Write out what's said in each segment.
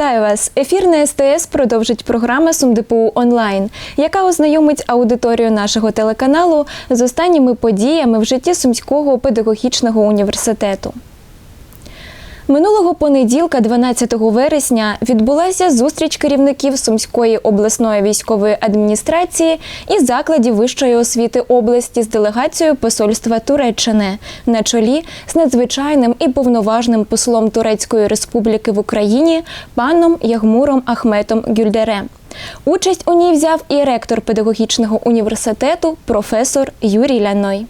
Вітаю вас! Ефір на СТС продовжить програма СумДПУ онлайн, яка ознайомить аудиторію нашого телеканалу з останніми подіями в житті Сумського педагогічного університету. Минулого понеділка, 12 вересня, відбулася зустріч керівників Сумської обласної військової адміністрації і закладів вищої освіти області з делегацією посольства Туреччини на чолі з надзвичайним і повноважним послом Турецької Республіки в Україні паном Ягмуром Ахметом Гюльдере. Участь у ній взяв і ректор педагогічного університету професор Юрій Ляной.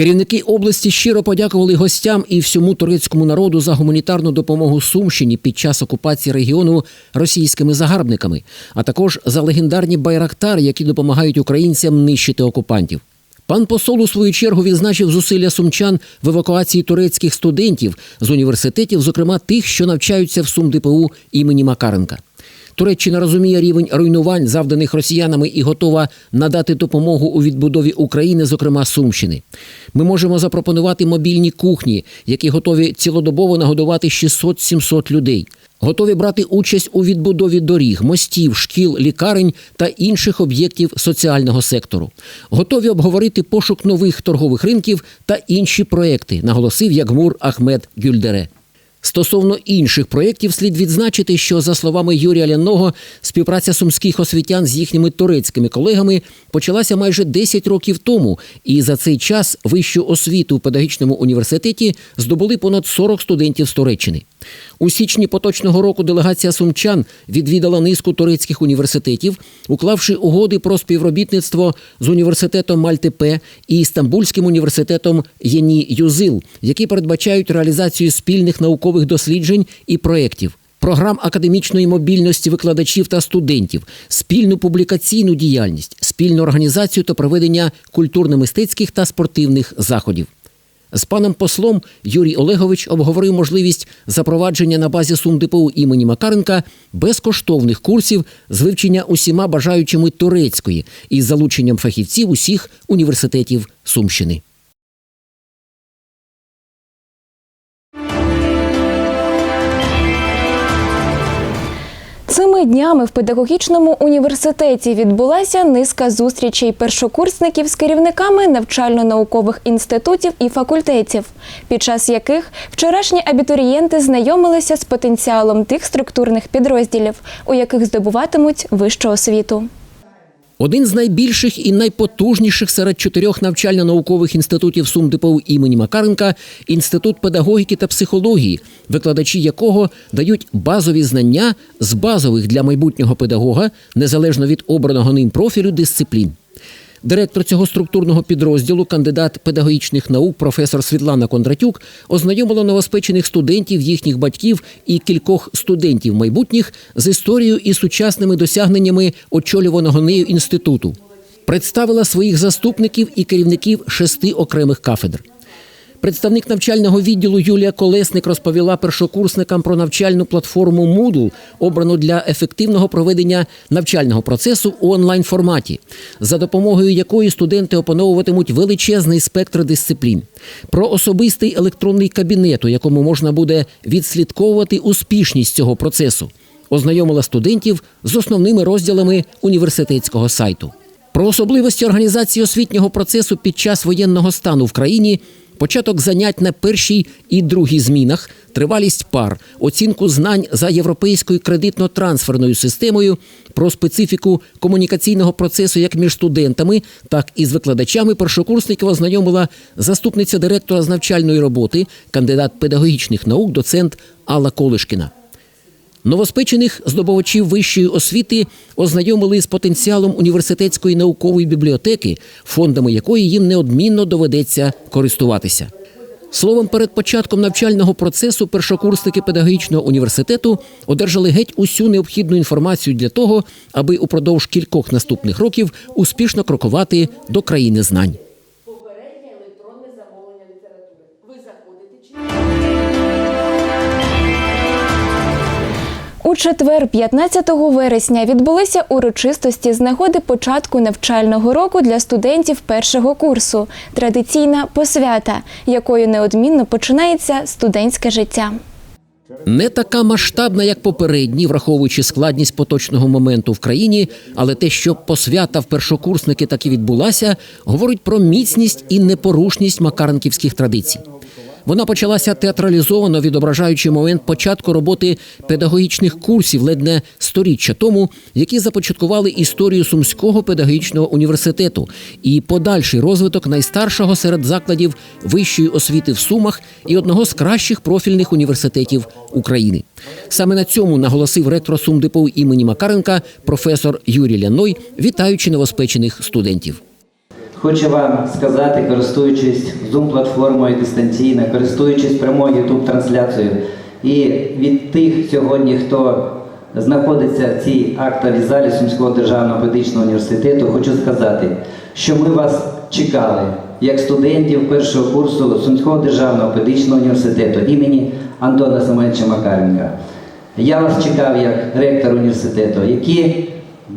Керівники області щиро подякували гостям і всьому турецькому народу за гуманітарну допомогу Сумщині під час окупації регіону російськими загарбниками, а також за легендарні байрактари, які допомагають українцям нищити окупантів. Пан посол у свою чергу відзначив зусилля сумчан в евакуації турецьких студентів з університетів, зокрема тих, що навчаються в СумДПУ імені Макаренка. Туреччина розуміє рівень руйнувань, завданих росіянами, і готова надати допомогу у відбудові України, зокрема Сумщини. Ми можемо запропонувати мобільні кухні, які готові цілодобово нагодувати 600-700 людей. Готові брати участь у відбудові доріг, мостів, шкіл, лікарень та інших об'єктів соціального сектору. Готові обговорити пошук нових торгових ринків та інші проекти, наголосив Ягмур Ахмед Гюльдере. Стосовно інших проєктів слід відзначити, що за словами Юрія Ляного, співпраця сумських освітян з їхніми турецькими колегами почалася майже 10 років тому, і за цей час вищу освіту в педагогічному університеті здобули понад 40 студентів з Туреччини. У січні поточного року делегація сумчан відвідала низку турецьких університетів, уклавши угоди про співробітництво з університетом Мальтепе і Стамбульським університетом Єні Юзил, які передбачають реалізацію спільних наукових досліджень і проєктів. Програм академічної мобільності викладачів та студентів, спільну публікаційну діяльність, спільну організацію та проведення культурно-мистецьких та спортивних заходів. З паном послом Юрій Олегович обговорив можливість запровадження на базі СумДПУ імені Макаренка безкоштовних курсів з вивчення усіма бажаючими турецької із залученням фахівців усіх університетів Сумщини. Цими днями в педагогічному університеті відбулася низка зустрічей першокурсників з керівниками навчально-наукових інститутів і факультетів, під час яких вчорашні абітурієнти знайомилися з потенціалом тих структурних підрозділів, у яких здобуватимуть вищу освіту. Один з найбільших і найпотужніших серед чотирьох навчально-наукових інститутів СумДПУ імені Макаренка інститут педагогіки та психології, викладачі якого дають базові знання з базових для майбутнього педагога, незалежно від обраного ним профілю дисциплін. Директор цього структурного підрозділу, кандидат педагогічних наук, професор Світлана Кондратюк, ознайомила новоспечених студентів, їхніх батьків і кількох студентів майбутніх з історією і сучасними досягненнями очолюваного нею інституту. Представила своїх заступників і керівників шести окремих кафедр. Представник навчального відділу Юлія Колесник розповіла першокурсникам про навчальну платформу Moodle, обрану для ефективного проведення навчального процесу у онлайн форматі, за допомогою якої студенти опановуватимуть величезний спектр дисциплін, про особистий електронний кабінет, у якому можна буде відслідковувати успішність цього процесу, ознайомила студентів з основними розділами університетського сайту. Про особливості організації освітнього процесу під час воєнного стану в країні початок занять на першій і другій змінах, тривалість пар, оцінку знань за європейською кредитно-трансферною системою, про специфіку комунікаційного процесу як між студентами, так і з викладачами першокурсників ознайомила заступниця директора з навчальної роботи, кандидат педагогічних наук, доцент Алла Колишкіна. Новоспечених здобувачів вищої освіти ознайомили з потенціалом університетської наукової бібліотеки, фондами якої їм неодмінно доведеться користуватися. Словом, перед початком навчального процесу першокурсники педагогічного університету одержали геть усю необхідну інформацію для того, аби упродовж кількох наступних років успішно крокувати до країни знань. У четвер, 15 вересня, відбулися урочистості з нагоди початку навчального року для студентів першого курсу. Традиційна посвята, якою неодмінно починається студентське життя. Не така масштабна, як попередні, враховуючи складність поточного моменту в країні, але те, що посвята в першокурсники таки відбулася, говорить про міцність і непорушність макаренківських традицій. Вона почалася театралізовано, відображаючи момент початку роботи педагогічних курсів ледь не сторіччя тому, які започаткували історію Сумського педагогічного університету і подальший розвиток найстаршого серед закладів вищої освіти в Сумах і одного з кращих профільних університетів України. Саме на цьому наголосив ректор СумДПУ імені Макаренка професор Юрій Ляной, вітаючи новоспечених студентів. Хочу вам сказати, користуючись Zoom-платформою дистанційно, користуючись прямою youtube трансляцією і від тих сьогодні, хто знаходиться в цій актовій залі Сумського державного педагогічного університету, хочу сказати, що ми вас чекали як студентів першого курсу Сумського державного педагогічного університету імені Антона Семеновича Макаренка. Я вас чекав як ректор університету, в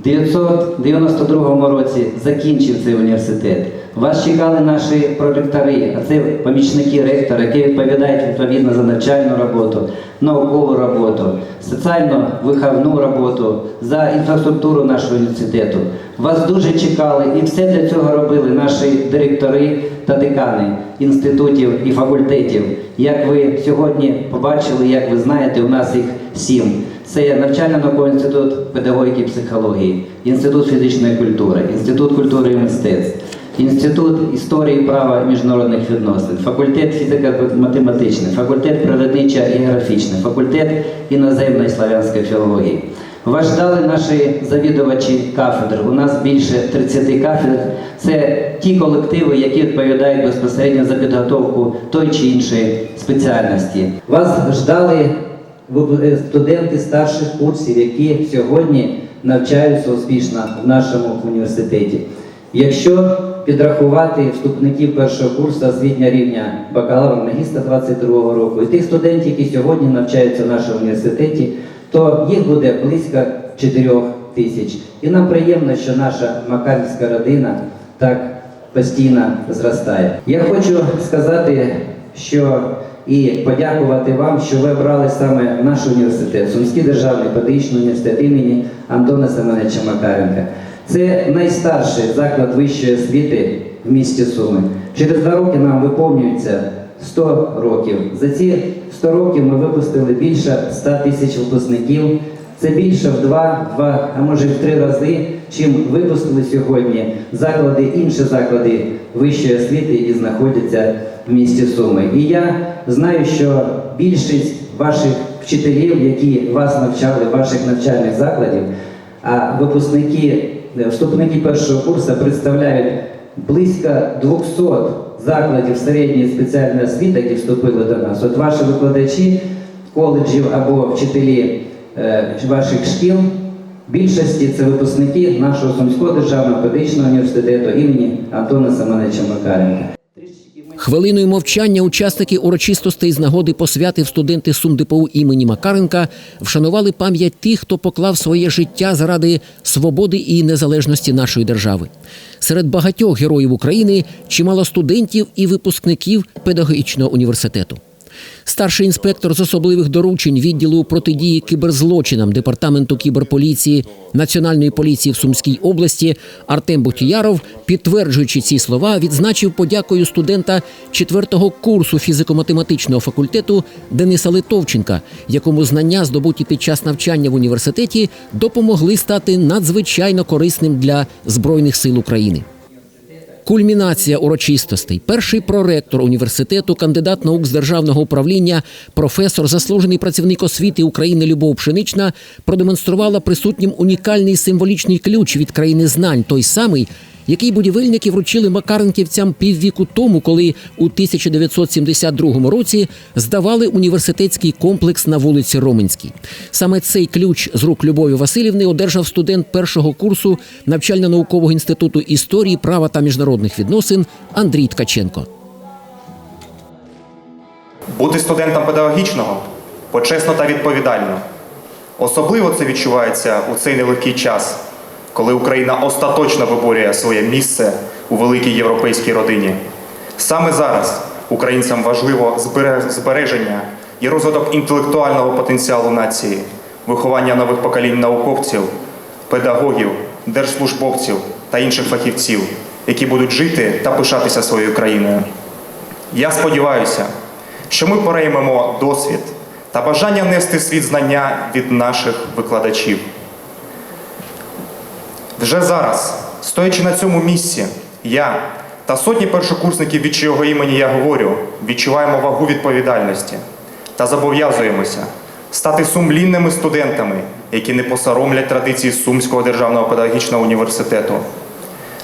1992 році закінчив цей університет. Вас чекали наші проректори, а це помічники ректора, які відповідають відповідно за навчальну роботу, наукову роботу, соціально-виховну роботу, за інфраструктуру нашого університету. Вас дуже чекали і все для цього робили наші директори та декани інститутів і факультетів. Як ви сьогодні побачили, як ви знаєте, у нас їх сім. Це навчально-науковий інститут педагогіки і психології, інститут фізичної культури, інститут культури і мистецтв, інститут історії права і міжнародних відносин, факультет фізико-математичний, факультет природничо географічний, факультет іноземної славянської філології. Вас ждали наші завідувачі кафедр. У нас більше 30 кафедр. Це ті колективи, які відповідають безпосередньо за підготовку той чи іншої спеціальності. Вас ждали е, студенти старших курсів, які сьогодні навчаються успішно в нашому університеті. Якщо підрахувати вступників першого курсу освітнього рівня бакалавра магістра 22 року і тих студентів, які сьогодні навчаються в нашому університеті, то їх буде близько 4 тисяч. І нам приємно, що наша макарівська родина так постійно зростає. Я хочу сказати, що і подякувати вам, що ви обрали саме наш університет, Сумський державний педагогічний університет імені Антона Семеновича Макаренка. Це найстарший заклад вищої освіти в місті Суми. Через два роки нам виповнюється 100 років. За ці 100 років ми випустили більше 100 тисяч випускників. Це більше в два, два, а може в три рази, чим випустили сьогодні заклади, інші заклади вищої освіти і знаходяться в місті Суми. І я знаю, що більшість ваших вчителів, які вас навчали, ваших навчальних закладів, а випускники, вступники першого курсу представляють близько 200 закладів середньої спеціальної освіти, які вступили до нас. От ваші викладачі коледжів або вчителі е, ваших шкіл, більшості це випускники нашого Сумського державного педагогічного університету імені Антона Семеновича Макаренка. Хвилиною мовчання учасники урочистостей з нагоди посвятив студенти сумдепу імені Макаренка вшанували пам'ять тих, хто поклав своє життя заради свободи і незалежності нашої держави. Серед багатьох героїв України чимало студентів і випускників педагогічного університету. Старший інспектор з особливих доручень відділу протидії кіберзлочинам департаменту кіберполіції Національної поліції в Сумській області Артем Бутіяров, підтверджуючи ці слова, відзначив подякою студента четвертого курсу фізико-математичного факультету Дениса Литовченка, якому знання, здобуті під час навчання в університеті, допомогли стати надзвичайно корисним для збройних сил України. Кульмінація урочистостей. Перший проректор університету, кандидат наук з державного управління, професор, заслужений працівник освіти України Любов Пшенична продемонструвала присутнім унікальний символічний ключ від країни знань, той самий, який будівельники вручили макаренківцям піввіку тому, коли у 1972 році здавали університетський комплекс на вулиці Роменській. Саме цей ключ з рук Любові Васильівни одержав студент першого курсу навчально-наукового інституту історії, права та міжнародних відносин Андрій Ткаченко. Бути студентом педагогічного почесно та відповідально. Особливо це відчувається у цей нелегкий час, коли Україна остаточно виборює своє місце у великій європейській родині. Саме зараз українцям важливо збереження і розвиток інтелектуального потенціалу нації, виховання нових поколінь науковців, педагогів, держслужбовців та інших фахівців, які будуть жити та пишатися своєю країною. Я сподіваюся, що ми переймемо досвід та бажання нести світ знання від наших викладачів. Вже зараз, стоячи на цьому місці, я та сотні першокурсників, від чого імені я говорю, відчуваємо вагу відповідальності та зобов'язуємося стати сумлінними студентами, які не посоромлять традиції Сумського державного педагогічного університету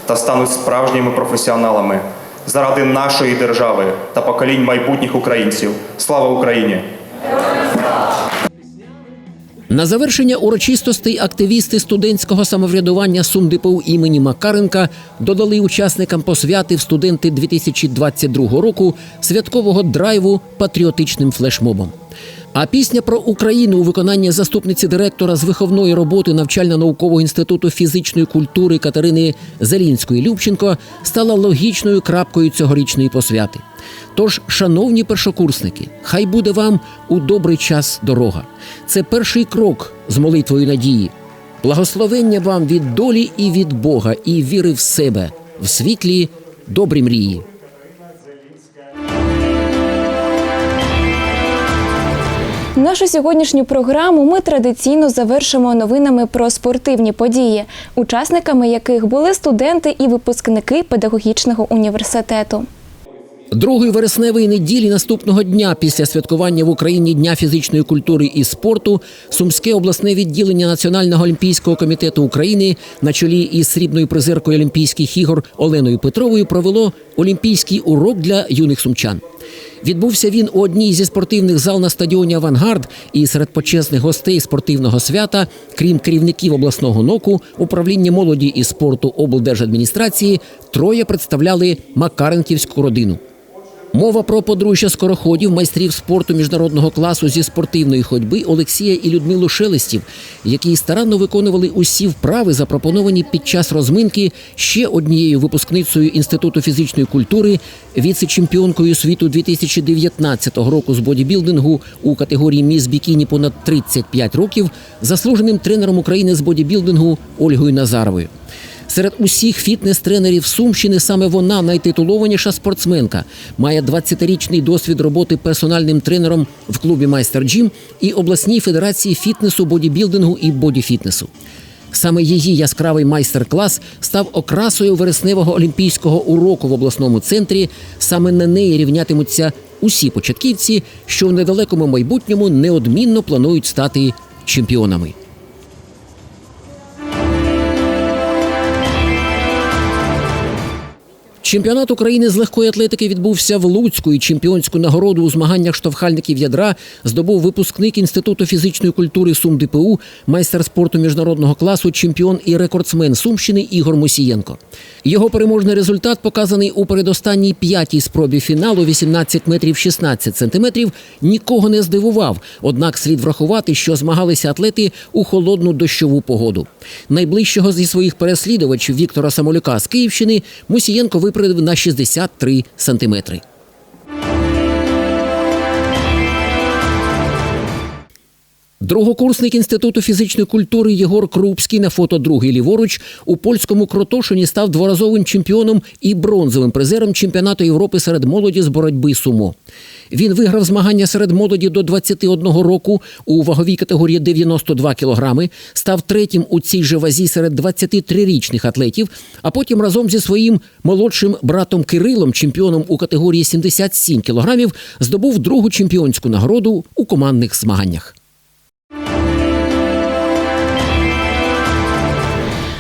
та стануть справжніми професіоналами заради нашої держави та поколінь майбутніх українців. Слава Україні! На завершення урочистостей активісти студентського самоврядування СумДПУ імені Макаренка додали учасникам посвяти в студенти 2022 року святкового драйву патріотичним флешмобом. А пісня про Україну у виконанні заступниці директора з виховної роботи навчально-наукового інституту фізичної культури Катерини Зелінської Любченко стала логічною крапкою цьогорічної посвяти. Тож, шановні першокурсники, хай буде вам у добрий час дорога. Це перший крок з молитвою надії. Благословення вам від долі і від Бога, і віри в себе, в світлі добрі мрії. Нашу сьогоднішню програму ми традиційно завершимо новинами про спортивні події, учасниками яких були студенти і випускники педагогічного університету. Другої вересневої неділі наступного дня після святкування в Україні Дня фізичної культури і спорту Сумське обласне відділення Національного олімпійського комітету України на чолі із срібною призеркою Олімпійських ігор Оленою Петровою провело олімпійський урок для юних сумчан. Відбувся він у одній зі спортивних зал на стадіоні Авангард і серед почесних гостей спортивного свята, крім керівників обласного ноку, управління молоді і спорту облдержадміністрації, троє представляли Макаренківську родину. Мова про подружжя скороходів, майстрів спорту міжнародного класу зі спортивної ходьби Олексія і Людмилу Шелестів, які старанно виконували усі вправи, запропоновані під час розминки ще однією випускницею інституту фізичної культури, віце-чемпіонкою світу 2019 року з бодібілдингу у категорії міс бікіні понад 35 років, заслуженим тренером України з бодібілдингу Ольгою Назаровою. Серед усіх фітнес-тренерів Сумщини саме вона найтитулованіша спортсменка. Має 20-річний досвід роботи персональним тренером в клубі Майстер Джим і обласній федерації фітнесу, бодібілдингу і бодіфітнесу. Саме її яскравий майстер-клас став окрасою вересневого олімпійського уроку в обласному центрі. Саме на неї рівнятимуться усі початківці, що в недалекому майбутньому неодмінно планують стати чемпіонами. Чемпіонат України з легкої атлетики відбувся в Луцьку і чемпіонську нагороду у змаганнях штовхальників ядра здобув випускник Інституту фізичної культури СумДПУ, майстер спорту міжнародного класу, чемпіон і рекордсмен Сумщини Ігор Мусієнко. Його переможний результат показаний у передостанній п'ятій спробі фіналу 18 метрів 16 сантиметрів. Нікого не здивував. Однак слід врахувати, що змагалися атлети у холодну дощову погоду. Найближчого зі своїх переслідувачів Віктора Самолюка з Київщини Мусієнко випередив на 63 сантиметри. Другокурсник інституту фізичної культури Єгор Крупський на фото другий ліворуч у польському Кротошині став дворазовим чемпіоном і бронзовим призером чемпіонату Європи серед молоді з боротьби сумо. Він виграв змагання серед молоді до 21 року у ваговій категорії 92 кілограми, став третім у цій же вазі серед 23-річних атлетів, а потім разом зі своїм молодшим братом Кирилом, чемпіоном у категорії 77 кілограмів, здобув другу чемпіонську нагороду у командних змаганнях.